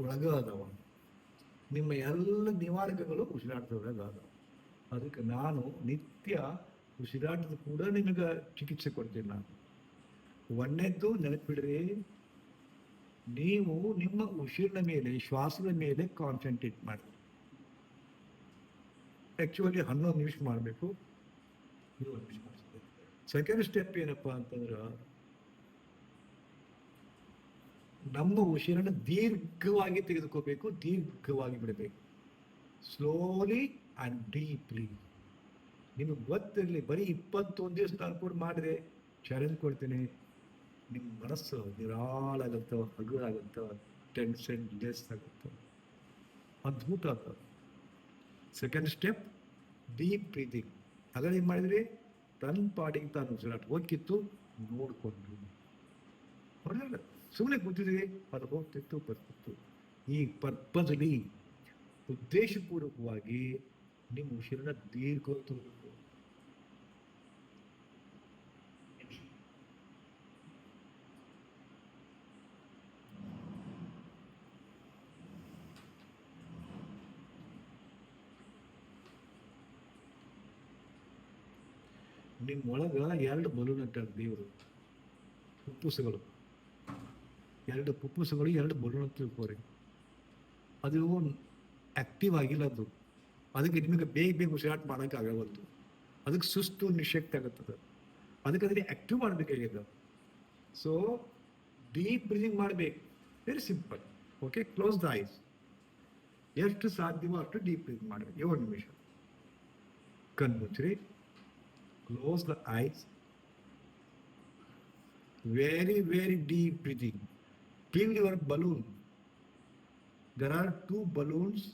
ಒಳಗ ಅದಾವ ನಿಮ್ಮ ಎಲ್ಲ ನಿವಾರಕಗಳು ಉಸಿರಾಟದೊಳಗೆ ಅದಾವ ಅದಕ್ಕೆ ನಾನು ನಿತ್ಯ ಉಸಿರಾಟದ ಕೂಡ ನಿಮಗೆ ಚಿಕಿತ್ಸೆ ಕೊಡ್ತೀನಿ ನಾನು. ಒಂದನೇದ್ದು ನೆನಪಿಡ್ರಿ, ನೀವು ನಿಮ್ಮ ಉಸಿರಿನ ಮೇಲೆ, ಶ್ವಾಸದ ಮೇಲೆ ಕಾನ್ಸಂಟ್ರೇಟ್ ಮಾಡಿ. ಆ್ಯಕ್ಚುಲಿ ಹನ್ನೊಂದು ನಿಮಿಷ ಮಾಡಬೇಕು. ಸೆಕೆಂಡ್ ಸ್ಟೆಪ್ ಏನಪ್ಪ ಅಂತಂದ್ರೆ ನಮ್ಮ ಉಸಿರನ್ನು ದೀರ್ಘವಾಗಿ ತೆಗೆದುಕೋಬೇಕು, ದೀರ್ಘವಾಗಿ ಬಿಡಬೇಕು. ಸ್ಲೋಲಿ ಆ್ಯಂಡ್ ಡೀಪ್ಲಿ ನಿಮಗೆ ಗೊತ್ತಿರಲಿ, ಬರೀ ಇಪ್ಪತ್ತೊಂದು ದಿವಸ ಕೂಡ ಮಾಡಿದ್ರೆ ಚಾಲೆಂಜ್ ಕೊಡ್ತೀನಿ. ನಿಮ್ಮ ಮನಸ್ಸು ನಿರಾಳ ಆಗುತ್ತೆ ಹಗುರ ಆಗುತ್ತೆ ಟೆನ್ಷನ್ ಲೆಸ್ ಆಗುತ್ತೋ? ಅದ್ಭುತ ಆಗ್ತದೆ ಸೆಕೆಂಡ್ ಸ್ಟೆಪ್ ಡೀಪ್ ಬ್ರೀದಿಂಗ್ ಏನು ಮಾಡಿದ್ರಿ? ತನ್ನ ಪಾಡಿಗೆ ತಾನು ಉಸಿರಾಟ. ಹೋಗಿತ್ತು ನೋಡಿಕೊಂಡು. ಹೊರಗಡೆ ಸುಮ್ಮನೆ ಕೂತಿದ್ವಿ ಅದು ಹೋಗ್ತಿತ್ತು ಬರ್ತಿತ್ತು ಈ ಪರ್ಪಸ್ಲಿ ಉದ್ದೇಶಪೂರ್ವಕವಾಗಿ ನಿಮ್ಮ ಉಸಿರನ್ನ ದೀರ್ಘ ತಗೋಬೇಕು ನಿಮ್ಮ ಒಳಗ ಎರಡು ಬಲೂನ್ ಅಂತಾರೆ ದೇವರು. ಪುಪ್ಪುಸಗಳು ಎರಡು ಪುಪ್ಪುಸಗಳು, ಎರಡು ಬಲೂನ್ ತಿಳ್ಕೋರಿ ಅದು ಆಕ್ಟಿವ್ ಆಗಿಲ್ಲ ಅದು. ಅದಕ್ಕೆ ನಿಮಗೆ ಬೇಗ ಬೇಗ ಉಸಿರಾಟ ಮಾಡೋಕೆ ಆಗವಲ್ದು. ಅದಕ್ಕೆ ಸುಸ್ತು ನಿಶಕ್ತಿ ಆಗುತ್ತದೆ. ಅದಕ್ಕೆ ಅದನ್ನ ಆಕ್ಟಿವ್ ಮಾಡಬೇಕಾಗಿದೆ. ಸೊ ಡೀಪ್ ಬ್ರೀದಿಂಗ್ ಮಾಡಬೇಕು. Very simple okay close the eyes ಎಷ್ಟು ಸಾಧ್ಯವೋ ಅಷ್ಟು ಡೀಪ್ ಬ್ರೀದಿಂಗ್ ಮಾಡಬೇಕು. ಏಳು ನಿಮಿಷ. ಕಣ್ಮುಚ್ಚ್ರಿ close the eyes very very deep breathing. Fill your balloon. There are two balloons.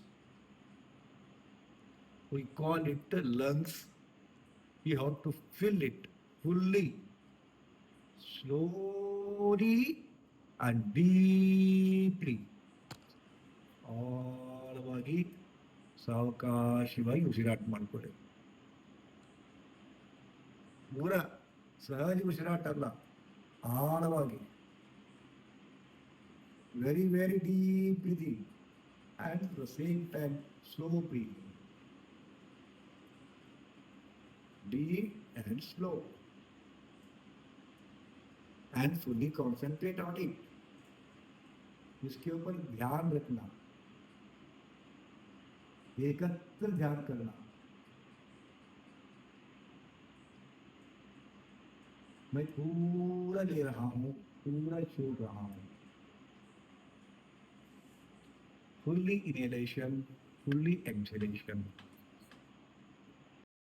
We call it the lungs. You have to fill it fully, slowly, and deeply. ಆಳವಾಗಿ ಸಾವಕಾಶವಾಗಿ ಉಸಿರಾಟ ಮಾಡಿಕೊಳ್ಳಿ ಮೂರ ಸಹಜ ಉಸಿರಾಟ ಅಲ್ಲ ಆಳವಾಗಿ very, very deep breathing and at the same time slow breathing. Deep and slow. And fully concentrate on it. इसके ऊपर ध्यान रखना एकत्र ध्यान करना मैं पूरा ले रहा हूँ पूरा छोड़ रहा हूँ fully inhalation, fully exhalation.